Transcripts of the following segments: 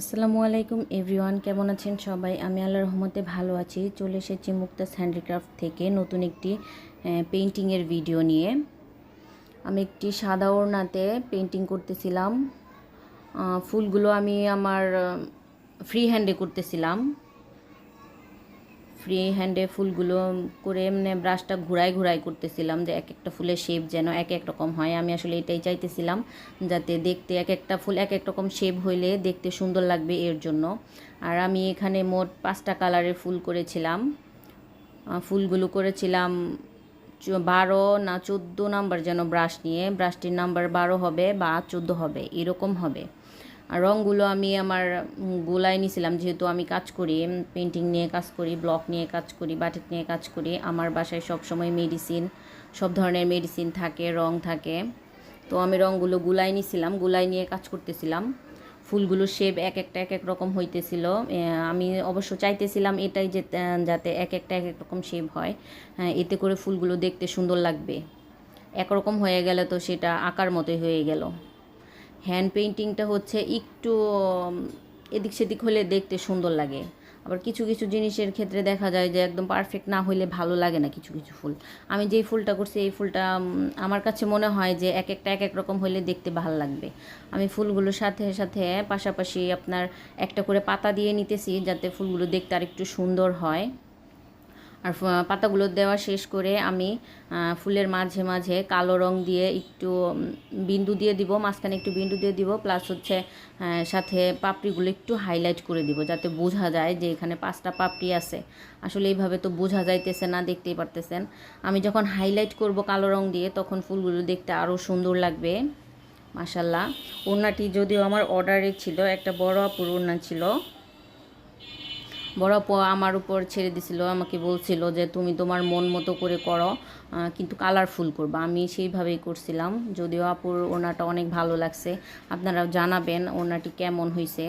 আসসালামু আলাইকুম এভরিওয়ান, কেমন আছেন সবাই? আমি আল্লাহ রহমতে ভালো আছি। চলে এসেছি মুক্তাস হ্যান্ডিক্রাফট থেকে নতুন একটি পেন্টিংয়ের ভিডিও নিয়ে। আমি একটি সাদা ওড়নাতে পেন্টিং করতেছিলাম। ফুলগুলো আমি আমার ফ্রি হ্যান্ডে করতেছিলাম। ফ্রি হ্যান্ডে ফুলগুলো করে মানে ব্রাশটা ঘুরাই ঘুরাই করতেছিলাম যে এক একটা ফুলের শেপ যেন এক এক রকম হয়। আমি আসলে এটাই চাইতেছিলাম যাতে দেখতে এক একটা ফুল এক এক রকম শেপ হইলে দেখতে সুন্দর লাগবে এর জন্য। আর আমি এখানে মোট পাঁচটা কালারের ফুল করেছিলাম। ফুলগুলো করেছিলাম বারো না চোদ্দ নাম্বার যেন ব্রাশ নিয়ে। ব্রাশটির নাম্বার বারো হবে বা চোদ্দ হবে, এরকম হবে। আর রঙগুলো আমি আমার গোলায় নিয়েছিলাম যেহেতু আমি কাজ করি পেন্টিং নিয়ে কাজ করি ব্লক নিয়ে কাজ করি বাটিক নিয়ে কাজ করি আমার বাসায় সব সময় মেডিসিন সব ধরনের মেডিসিন থাকে রং থাকে। তো আমি রঙগুলো গুলাই নিয়েছিলাম গুলাই নিয়ে কাজ করতেছিলাম। ফুলগুলোর শেপ এক একটা এক এক রকম হইতেছিল। আমি অবশ্য চাইতেছিলাম এটাই যে যাতে এক একটা এক এক রকম শেপ হয়। হ্যাঁ, এতে করে ফুলগুলো দেখতে সুন্দর লাগবে। একরকম হয়ে গেলে তো সেটা আঁকার মতোই হয়ে গেল। হ্যান্ড পেইন্টিংটা হচ্ছে একটু এদিক সেদিক হলে দেখতে সুন্দর লাগে। আবার কিছু কিছু জিনিসের ক্ষেত্রে দেখা যায় যে একদম পারফেক্ট না হইলে ভালো লাগে না কিছু কিছু ফুল। আমি যেই ফুলটা করছি, এই ফুলটা আমার কাছে মনে হয় যে এক একটা, এক এক রকম হইলে দেখতে ভালো লাগবে। আমি ফুলগুলোর সাথে সাথে পাশাপাশি আপনার একটা করে পাতা দিয়ে নিতেছি যাতে ফুলগুলো দেখতে আর একটু সুন্দর হয়। আর পাতাগুলো দেওয়া শেষ করে আমি ফুলের মাঝে মাঝে কালো রং দিয়ে একটু বিন্দু দিয়ে দিব, মাঝখানে একটু বিন্দু দিয়ে দিব প্লাস হচ্ছে সাথে পাপড়িগুলো একটু হাইলাইট করে দিব যাতে বোঝা যায় যে এখানে পাঁচটা পাপড়ি আছে। আসলে এইভাবে তো বোঝা যাইতেছে না, দেখতেই পারতেছেন। আমি যখন হাইলাইট করব কালো রং দিয়ে, তখন ফুলগুলো দেখতে আরও সুন্দর লাগবে। মাসাল্লাহ ওড়নাটি যদিও আমার অর্ডারে ছিল, একটা বড় আপুর ওড়না ছিল। বড় আমার উপর ছেড়ে দিছিল, আমাকে বলছিল যে তুমি তোমার মন মতো করে করো কিন্তু কালারফুল করবা। আমি সেইভাবেই করছিলাম, যদিও আপুর ওনাটা অনেক ভালো লাগছে। আপনারা জানাবেন ওনাটি কেমন হয়েছে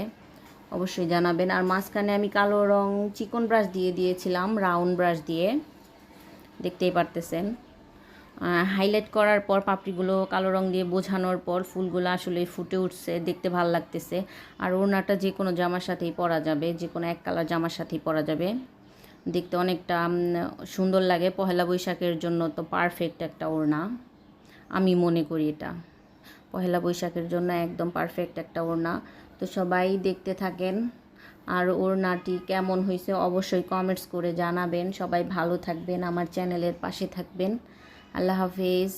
অবশ্যই জানাবেন। আর মাঝখানে আমি কালো রং চিকন ব্রাশ দিয়ে দিয়েছিলাম রাউন্ড ব্রাশ দিয়ে। দেখতেই পারতেছেন। হাইলাইট করার পর পাপড়িগুলো কালো রং দিয়ে বোঝানোর পর ফুলগুলো আসলে ফুটে উঠছে, দেখতে ভালো লাগতেছে। আর ওড়নাটা যে কোনো জামার সাথেই পরা যাবে, যে কোনো এক কালার জামার সাথেই পরা যাবে। দেখতে অনেকটা সুন্দর লাগে, পহেলা বৈশাখের জন্য তো পারফেক্ট একটা ওড়না। আমি মনে করি এটা। পহেলা বৈশাখের জন্য একদম পারফেক্ট একটা ওড়না। তো সবাই দেখতে থাকেন। আর ওড়নাটি কেমন হয়েছে অবশ্যই কমেন্টস করে জানাবেন। সবাই ভালো থাকবেন, আমার চ্যানেলের পাশে থাকবেন। আল্লাহ হাফেজ।